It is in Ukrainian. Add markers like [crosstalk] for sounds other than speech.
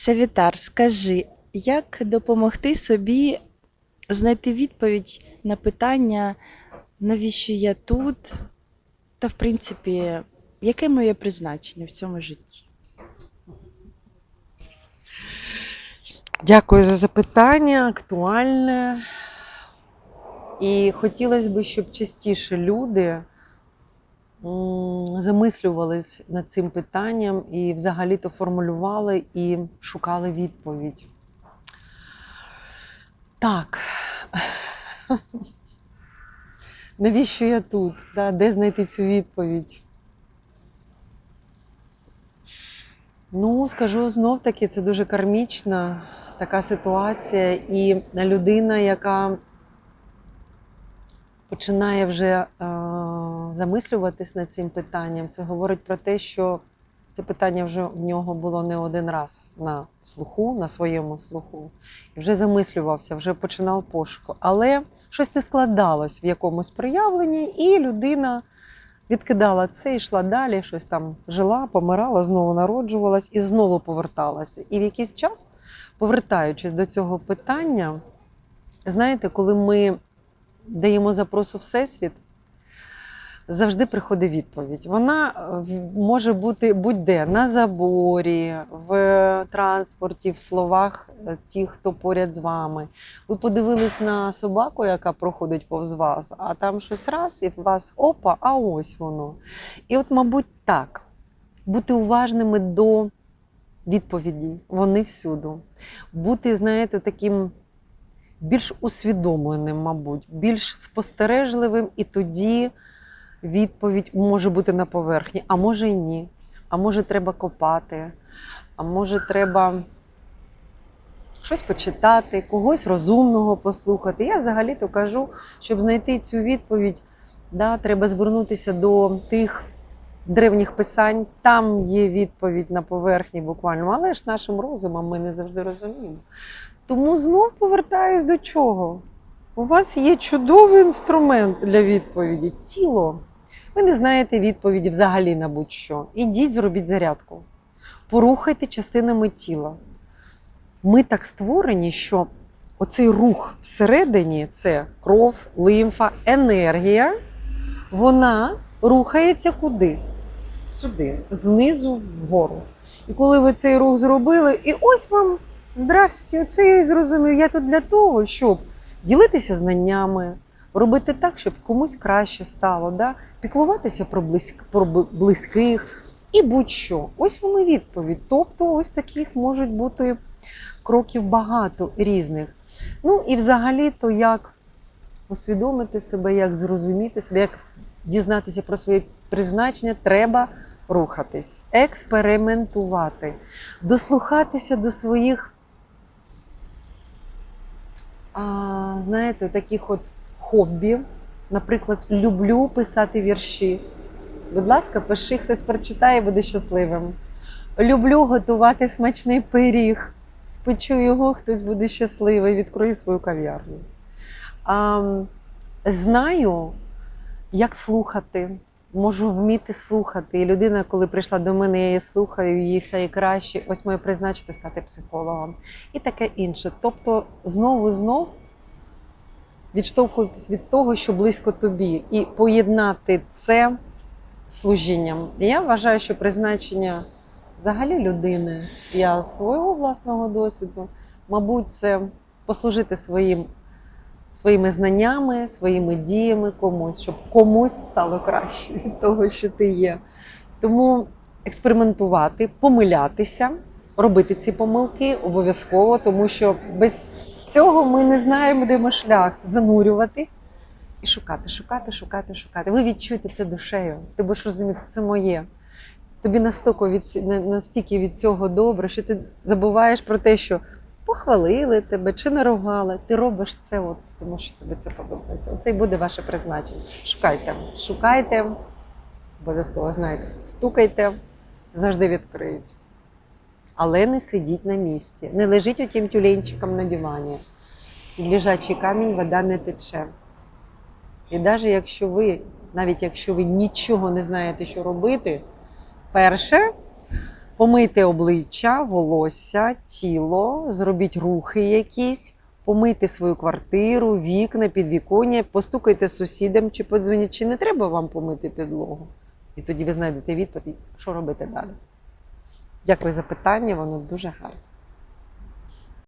Савітар, скажи, як допомогти собі знайти відповідь на питання, навіщо я тут? Та, в принципі, яке моє призначення в цьому житті? Дякую за запитання, актуальне. І хотілося б, щоб частіше люди замислювались над цим питанням і взагалі-то формулювали і шукали відповідь. Так. [laughs] Навіщо я тут? Де знайти цю відповідь? Ну, скажу знов таки, це дуже кармічна така ситуація, і людина, яка починає вже е, замислюватись над цим питанням, це говорить про те, що це питання вже в нього було не один раз на слуху, на своєму слуху, і вже замислювався, вже починав пошуку. Але щось не складалось в якомусь проявленні, і людина відкидала це, йшла далі, щось там жила, помирала, знову народжувалась і знову поверталася. І в якийсь час, повертаючись до цього питання, знаєте, коли ми даємо запрос у Всесвіт, завжди приходить відповідь. Вона е, може бути будь-де на заборі, в транспорті, в словах е, тих, хто поряд з вами. Ви подивились на собаку, яка проходить повз вас, а там щось раз, і в вас опа, а ось воно. І от, мабуть, так. Бути уважними до відповіді, вони всюду. Бути, знаєте, таким більш усвідомленим, мабуть, більш спостережливим, і тоді відповідь може бути на поверхні, а може і ні. А може, треба копати, а може, треба щось почитати, когось розумного послухати. Я взагалі-то кажу, щоб знайти цю відповідь, да, треба звернутися до тих древніх писань. Там є відповідь на поверхні буквально, але ж нашим розумом ми не завжди розуміємо. Тому знов повертаюсь до чого? У вас є чудовий інструмент для відповіді тіло. Ви не знаєте відповіді взагалі на будь-що. Ідіть, зробіть зарядку. Порухайте частинами тіла. Ми так створені, що оцей рух всередині це кров, лимфа, енергія. Вона рухається куди? Сюди, знизу вгору. І коли ви цей рух зробили, і ось вам здрасті, це я і зрозумів. Я тут для того, щоб ділитися знаннями, робити так, щоб комусь краще стало, да? піклуватися про, близьк, про близьких і будь-що. Ось вам і відповідь. Тобто, ось таких можуть бути кроків багато різних. Ну і взагалі-то як усвідомити себе, як зрозуміти себе, як дізнатися про своє призначення, треба рухатись, експериментувати, дослухатися до своїх, а, знаєте, таких от хобі. Наприклад, люблю писати вірші. Будь ласка, пиши, хтось прочитає, буде щасливим. Люблю готувати смачний пиріг. Спечу його, хтось буде щасливий, відкрою свою кав'ярню. А, знаю, як слухати, можу вміти слухати. І людина, коли прийшла до мене, я її слухаю, їй стає краще. Ось моє призначити стати психологом. І таке інше. Тобто, знову знов відштовхуватись від того, що близько тобі, і поєднати це служінням. Я вважаю, що призначення взагалі людини, я свого власного досвіду, мабуть, це послужити своїм, своїми знаннями, своїми діями комусь, щоб комусь стало краще від того, що ти є. Тому експериментувати, помилятися, робити ці помилки обов'язково, тому що без цього ми не знаємо, де ми шлях, занурюватись. І шукати, шукати, шукати, шукати. Ви відчуєте це душею. Ти будеш розуміти, це моє. Тобі настільки від, настільки від цього добре, що ти забуваєш про те, що похвалили тебе чи не ругали. Ти робиш це, от, тому що тобі це подобається. Оце і буде ваше призначення. Шукайте, шукайте, обов'язково знаєте, стукайте, завжди відкриють. Але не сидіть на місці, не лежіть отім тюленчиком на дивані. Лежачий камінь вода не тече. І навіть якщо ви, навіть якщо ви нічого не знаєте, що робити, перше помийте обличчя, волосся, тіло, зробіть рухи якісь, помийте свою квартиру, вікна, підвіконня, постукайте сусідам чи подзвоніть, чи не треба вам помити підлогу. І тоді ви знайдете відповідь, що робити далі. Дякую за питання, воно дуже гарне.